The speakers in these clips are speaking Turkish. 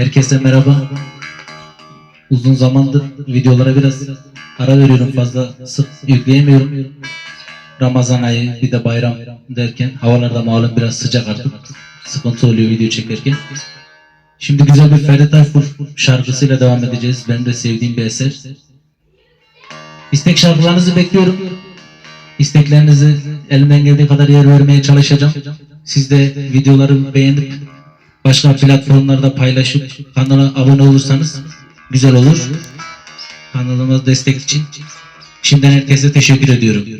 Herkese merhaba. Uzun zamandır videolara biraz ara veriyorum fazla sık yükleyemiyorum. Ramazan ayı bir de bayram derken havalarda malum biraz sıcak artık. Sıkıntı oluyor video çekerken. Şimdi güzel bir Ferdi Tayfur şarkısıyla devam edeceğiz. Benim de sevdiğim bir eser. İstek şarkılarınızı bekliyorum. İsteklerinizi elimden geldiği kadar yer vermeye çalışacağım. Siz de videoları beğenip başka platformlarda paylaşıp kanala abone olursanız güzel olur. Kanalıma destek için şimdiden herkese teşekkür ediyorum.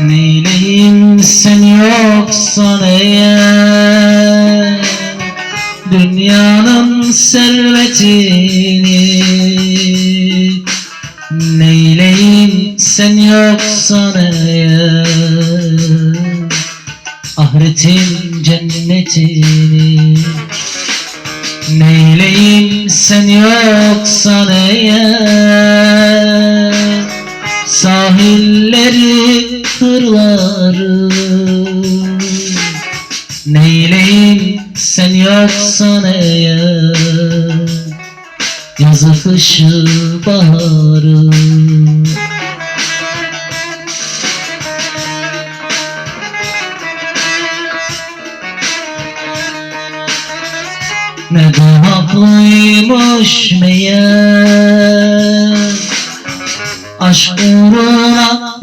Neyleyim sen yoksan eğer? Dünyanın servetini Neyleyim sen yoksan eğer? Ahiretin cennetini Neyleyim sen yoksan eğer? Sahilleri kırları Neyleyim sen yoksan eğer Yazı kışı baharı. Ne de haklıymış meğer Aşk uğruna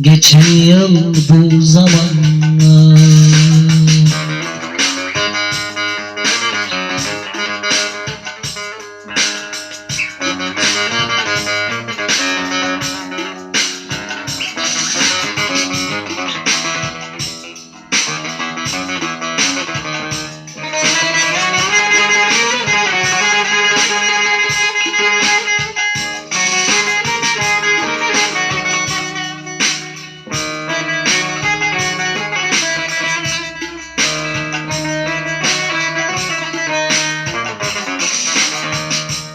Geçen yıl bu zamanlar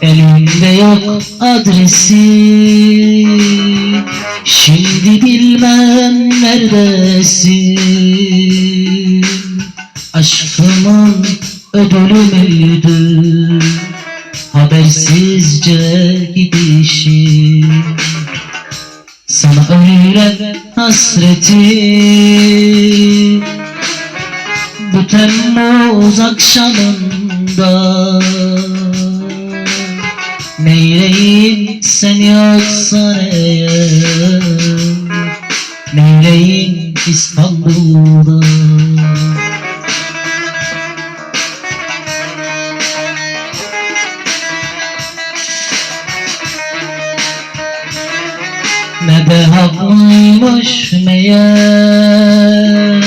Elimde yok adresi. Şimdi bilmem neredesin? Aşkımın ödülü müydü? Habersizce gidişin Sana öyle hasreti. Bu Temmuz akşamında Neyleyim sen yoksan eğer Neyleyim İstanbul'da? Ne de haklıymış meğer?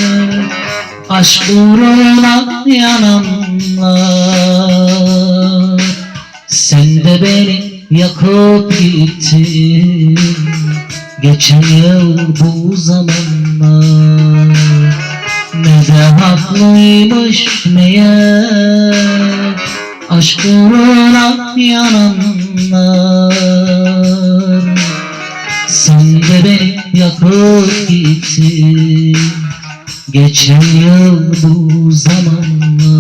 Aşk uğruna yananlar Sen de beni yakıp gittin Geçen yıl bu zamanlar Ne de haklıymış meğer Aşk uğruna yananlar Sen de beni yakıp gittin. Geçen yıl bu zamanlar